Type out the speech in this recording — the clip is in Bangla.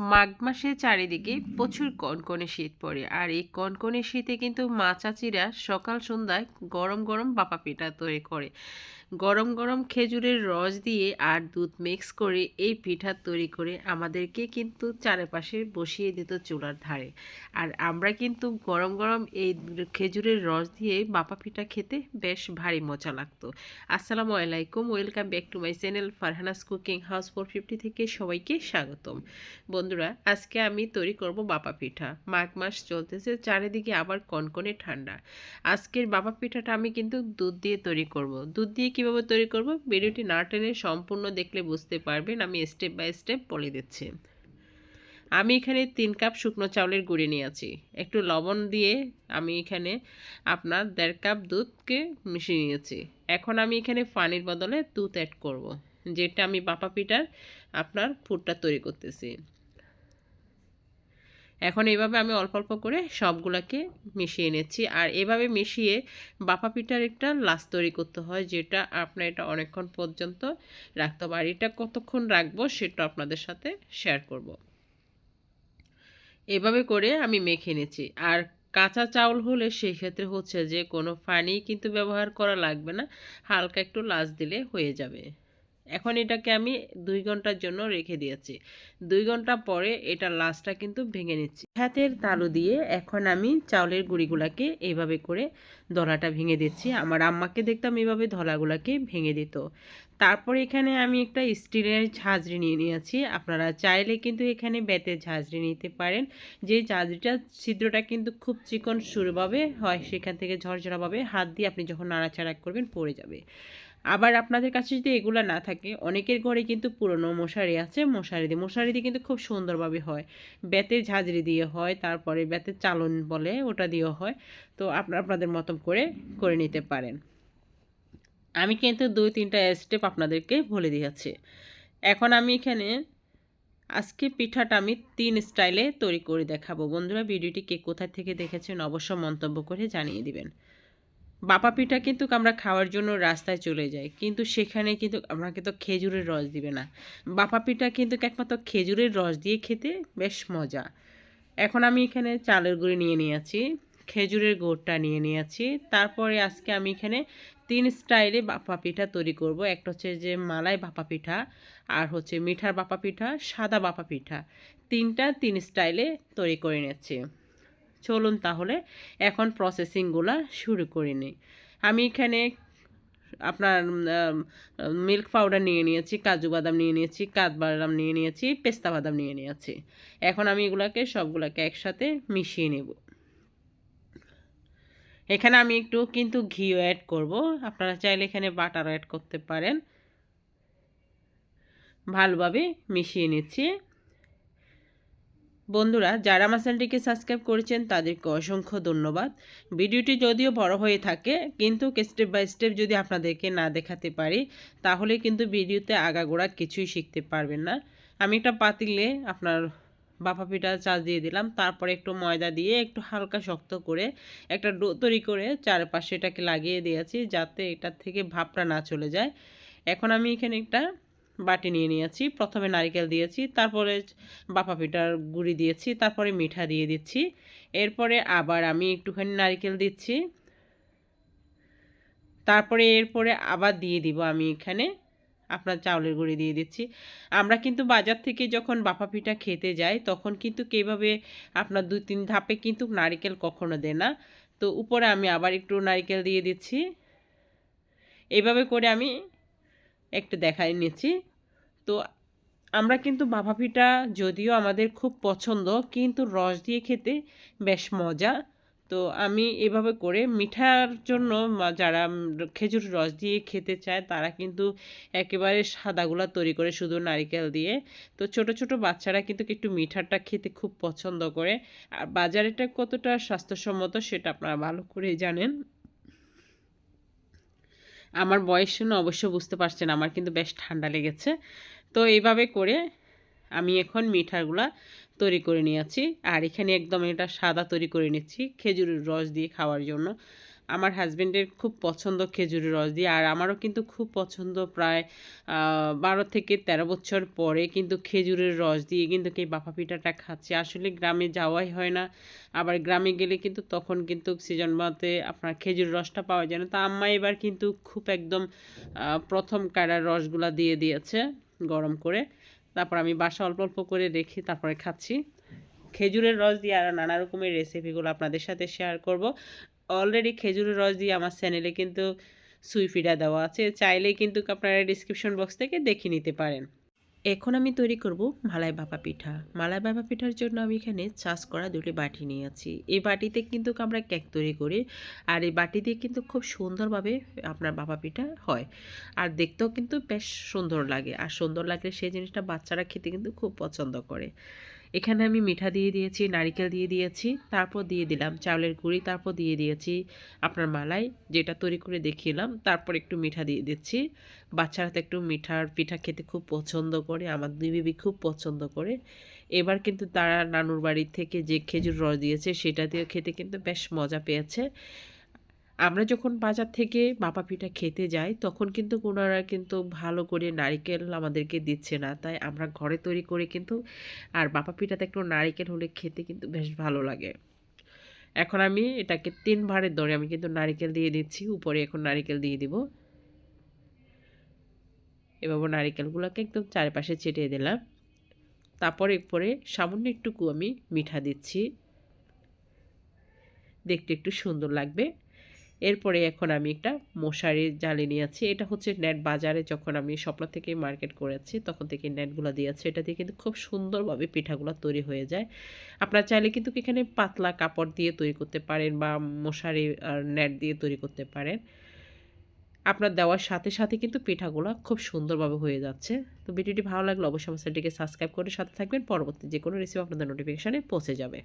মাঘ মাসে চারিদিকে প্রচুর কনকনে শীত পড়ে। আর এই কনকনে শীতে কিন্তু মা চাচিরা সকাল সন্ধ্যায় গরম গরম বাপা পিঠা তৈরি করে। গরম গরম খেজুরের রস দিয়ে আর দুধ মিক্স করে এই পিঠা তৈরি করে আমাদেরকে কিন্তু চারপাশে বসিয়ে দিত চুলার ধারে। আর আমরা কিন্তু গরম গরম এই খেজুরের রস দিয়ে বাপা পিঠা খেতে বেশ ভারী মজা লাগতো। আসসালামু আলাইকুম, welcome back to my channel Farhana's cooking house four fifty থেকে সবাইকে স্বাগতম। বন্ধুরা, আজকে আমি তৈরি করব বাপা পিঠা। মাঘ মাস চলতেছে, চারিদিকে আবার কনকনে ঠান্ডা। আজকের বাপা পিঠাটা আমি কিন্তু দুধ দিয়ে তৈরি করব। দুধ দিয়ে কীভাবে তৈরি করব? ভিডিওটি না টেনে সম্পূর্ণ দেখলে বুঝতে পারবেন। আমি স্টেপ বাই স্টেপ বলে দিচ্ছি। আমি এখানে তিন কাপ শুকনো চাউলের গুঁড়ি নিয়েছি একটু লবণ দিয়ে আমি এখানে আপনার দেড় কাপ দুধকে মিশিয়ে নিয়েছি। এখন আমি এখানে পানির বদলে দুধ অ্যাড করব। যেটা আমি বাপা পিঠার আপনার ফুডটা তৈরি করতেছি। এখন এইভাবে আমি অল্প অল্প করে সবগুলোকে মিশিয়ে নিচ্ছি। আর এভাবে মিশিয়ে বাপা পিঠার একটা লাস তৈরি করতে হয়, যেটা আপনার এটা অনেকক্ষণ পর্যন্ত রাখতে হবে। আর এটা কতক্ষণ রাখব সেটা আপনাদের সাথে শেয়ার করব। এভাবে করে আমি মেখে নিচ্ছি। আর কাঁচা চাউল হলে সেই ক্ষেত্রে হচ্ছে যে কোনো পানি কিন্তু ব্যবহার করা লাগবে না, হালকা একটু লাচ দিলে হয়ে যাবে। এখন এটাকে আমি দুই ঘণ্টার জন্য রেখে দিয়েছি। দুই ঘণ্টা পরে এটা লাশটা কিন্তু ভেঙে নিচ্ছি। হাতের তালু দিয়ে এখন আমি চাউলের গুঁড়িগুলাকে এইভাবে করে দলাটা ভেঙে দিচ্ছি। আমার আম্মাকে দেখতাম এইভাবে ধলাগুলাকে ভেঙে দিত। তারপর এখানে আমি একটা স্টিলের ঝাঁঝরি নিয়ে নিয়েছি। আপনারা চাইলে কিন্তু এখানে বেতের ঝাঁঝরি নিতে পারেন। যে ঝাঁঝরিটা ছিদ্রটা কিন্তু খুব চিকন সুরভাবে হয়, সেখান থেকে ঝরঝরাভাবে হাত দিয়ে আপনি যখন নাড়াচাড়া করবেন পড়ে যাবে। আবার আপনাদের কাছে যদি এগুলো না থাকে, অনেকের ঘরে কিন্তু পুরনো মশারি আছে মশারি দিয়ে মশারি দিয়ে কিন্তু খুব সুন্দরভাবে হয়। বেতের ঝাঁঝরি দিয়ে হয়, তারপরে বেতের চালন বলে ওটা দিয়েও হয়। তো আপনার আপনাদের মতন করে করে নিতে পারেন। আমি কিন্তু দুই, তিনটা স্টেপ আপনাদেরকে বলে দিয়েছি। এখন আমি এখানে আজকে পিঠাটা আমি তিন স্টাইলে তৈরি করে দেখাবো। বন্ধুরা, ভিডিওটি কে কোথায় থেকে দেখেছেন অবশ্য মন্তব্য করে জানিয়ে দিবেন। বাপা পিঠা কিন্তু আমরা খাওয়ার জন্য রাস্তায় চলে যাই। কিন্তু সেখানে কিন্তু আমাকে তো খেজুরের রস দিবে না। বাপা পিঠা কিন্তু একমাত্র খেজুরের রস দিয়ে খেতে বেশ মজা। এখন আমি এখানে চালের গুঁড়ি নিয়ে নিয়েছি, খেজুরের গুড়টা নিয়ে নিয়েছি। তারপরে আজকে আমি এখানে তিন স্টাইলে বাপা পিঠা তৈরি করব। একটা হচ্ছে যে মালাই বাপা পিঠা আর হচ্ছে মিঠার বাপা পিঠা সাদা বাপা পিঠা তিনটা তিন স্টাইলে তৈরি করে নিচ্ছি চলুন তাহলে এখন প্রসেসিংগুলো শুরু করে নিই আমি এখানে আপনার মিল্ক পাউডার নিয়ে নিয়েছি, কাজু বাদাম নিয়ে নিয়েছি কাত বাদাম নিয়ে নিয়েছি, পেস্তা বাদাম নিয়ে নিয়েছি। এখন আমি এগুলাকে সবগুলোকে একসাথে মিশিয়ে নেব। এখানে আমি একটু কিন্তু ঘিও অ্যাড করব। আপনারা চাইলে এখানে বাটারও অ্যাড করতে পারেন। ভালোভাবে মিশিয়ে নিচ্ছি। বন্ধুরা, যারা আমার চ্যানেলটিকে সাবস্ক্রাইব করেছেন, তাদেরকে অসংখ্য ধন্যবাদ। ভিডিওটি যদিও বড় হয়ে থাকে, কিন্তু স্টেপ বাই স্টেপ যদি আপনাদেরকে না দেখাতে পারি, তাহলে কিন্তু ভিডিওতে আগাগোড়া কিছুই শিখতে পারবেন না। আমি একটা পাতিলে আপনার বাপা পিঠা চাষ দিয়ে দিলাম, তারপরে একটু ময়দা দিয়ে একটু হালকা শক্ত করে একটা ডো তৈরি করে চারপাশে এটাকে লাগিয়ে দিয়েছি, যাতে এটার থেকে ভাবটা না চলে যায়। এখন আমি এখানে একটা বাটি নিয়ে নিয়েছি। প্রথমে নারিকেল দিয়েছি, তারপরে বাপা পিঠার গুঁড়ি দিয়েছি, তারপরে মিঠা দিয়ে দিচ্ছি। এরপরে আবার আমি একটুখানি নারিকেল দিচ্ছি। তারপরে এরপরে আবার দিয়ে দিব আমি এখানে আপনার চাউলের গুঁড়ি দিয়ে দিচ্ছি। আমরা কিন্তু বাজার থেকে যখন বাপা পিঠা খেতে যাই, তখন কিন্তু কীভাবে আপনার দুই তিন ধাপে কিন্তু নারিকেল কখনো দেয় না। তো উপরে আমি আবার একটু নারিকেল দিয়ে দিচ্ছি। এইভাবে করে আমি একটু দেখাই নিচ্ছি। তো আমরা কিন্তু বাবা পিঠা যদিও আমাদের খুব পছন্দ, কিন্তু রস দিয়ে খেতে বেশ মজা। তো আমি এভাবে করে মিঠার জন্য যারা খেজুর রস দিয়ে খেতে চায়, তারা কিন্তু একেবারে সাদাগুলা তৈরি করে শুধু নারিকেল দিয়ে। তো ছোট ছোট বাচ্চারা কিন্তু একটু মিঠাটা খেতে খুব পছন্দ করে। আর বাজারেটা কতটা স্বাস্থ্যসম্মত সেটা আপনারা ভালো করে জানেন। আমার বয়স শুনে অবশ্য বুঝতে পারছেন, আমার কিন্তু বেশ ঠান্ডা লেগেছে। তো এইভাবে করে আমি এখন মিঠাগুলা তৈরি করে নিয়েছি। আর এখানে একদম এটা সাদা তৈরি করে নিচ্ছি, খেজুরের রস দিয়ে খাওয়ার জন্য। আমার হাজবেন্ডের খুব পছন্দ খেজুরের রস দিয়ে, আর আমারও কিন্তু খুব পছন্দ প্রায় বারো থেকে তেরো বছর পরে কিন্তু খেজুরের রস দিয়ে কিন্তু এই বাফা পিঠাটা খাচ্ছি। আসলে গ্রামে যাওয়াই হয় না, আবার গ্রামে গেলে কিন্তু তখন কিন্তু সিজন মতে আপনার খেজুরের রসটা পাওয়া যায় না। তো আম্মা এবার কিন্তু খুব একদম প্রথম কাড়ার রসগুলা দিয়ে দিয়েছে গরম করে। তারপর আমি বাসা অল্প অল্প করে রেখে তারপরে খাচ্ছি। খেজুরের রস দিয়ে আর নানা রকমের রেসিপিগুলো আপনাদের সাথে শেয়ার করব। অলরেডি খেজুরের রস দিয়ে আমার চ্যানেলে কিন্তু সুইফিডা দেওয়া আছে। চাইলেই কিন্তু আপনারা ডিসক্রিপশন বক্স থেকে দেখে নিতে পারেন। এখন আমি তৈরি করব মালাই বাবা পিঠা। মালাই বাবা পিঠার জন্য আমি এখানে চাষ করা দুটি বাটি নিয়েছি। এই বাটিতে কিন্তু আমরা কেক তৈরি করি আর এই বাটি দিয়ে কিন্তু খুব সুন্দরভাবে আপনার বাবা পিঠা হয়। আর দেখতেও কিন্তু বেশ সুন্দর লাগে। আর সুন্দর লাগলে সেই জিনিসটা বাচ্চারা খেতে কিন্তু খুব পছন্দ করে। এখানে আমি মিঠা দিয়ে দিয়েছি, নারিকেল দিয়ে দিয়েছি, তারপর দিয়ে দিলাম চাউলের গুঁড়ি, তারপর দিয়ে দিয়েছি আপনার মালাই, যেটা তৈরি করে দেখিলাম, তারপর একটু মিঠা দিয়ে দিচ্ছি। বাচ্চারা তো একটু মিঠার পিঠা খেতে খুব পছন্দ করে, আমার দুই বিবি খুব পছন্দ করে। এবার কিন্তু তারা নানুর বাড়ি থেকে যে খেজুর রস দিয়েছে, সেটা দিয়ে খেতে কিন্তু বেশ মজা পেয়েছে। আমরা যখন বাজার থেকে বাপা পিঠা খেতে যাই, তখন কিন্তু ওনারা কিন্তু ভালো করে নারিকেল আমাদেরকে দিচ্ছে না। তাই আমরা ঘরে তৈরি করে কিন্তু আর বাপা পিঠাতে একটু নারিকেল হলে খেতে কিন্তু বেশ ভালো লাগে। এখন আমি এটাকে তিনবারের দরে আমি কিন্তু নারিকেল দিয়ে দিচ্ছি, উপরে এখন নারিকেল দিয়ে দিব। এভাবে নারিকেলগুলোকে একদম চারপাশে ছিটিয়ে দিলাম। তারপরে পরে সামান্য একটুকু আমি মিঠা দিচ্ছি। দেখতে একটু সুন্দর লাগবে। এরপরে এখন আমি একটা মশারি জালি নিয়েছি। এটা হচ্ছে নেট বাজারে যখন আমি স্বপ্ন থেকে মার্কেট করেছি, তখন থেকে নেটগুলো দিয়েছে এটা দিয়ে কিন্তু খুব সুন্দরভাবে পিঠাগুলো তৈরি হয়ে যায়। আপনার চাইলে কিন্তু এখানে পাতলা কাপড় দিয়ে তৈরি করতে পারেন বা মশারি আর নেট দিয়ে তৈরি করতে পারেন। আপনার দেওয়ার সাথে সাথে কিন্তু পিঠাগুলো খুব সুন্দরভাবে হয়ে যাচ্ছে। তো ভিডিওটি ভালো লাগলে অবশ্যই আমার চ্যানেলটিকে সাবস্ক্রাইব করে সাথে থাকবেন। পরবর্তী যে কোনো রেসিপি আপনাদের নোটিফিকেশানে পৌঁছে যাবে।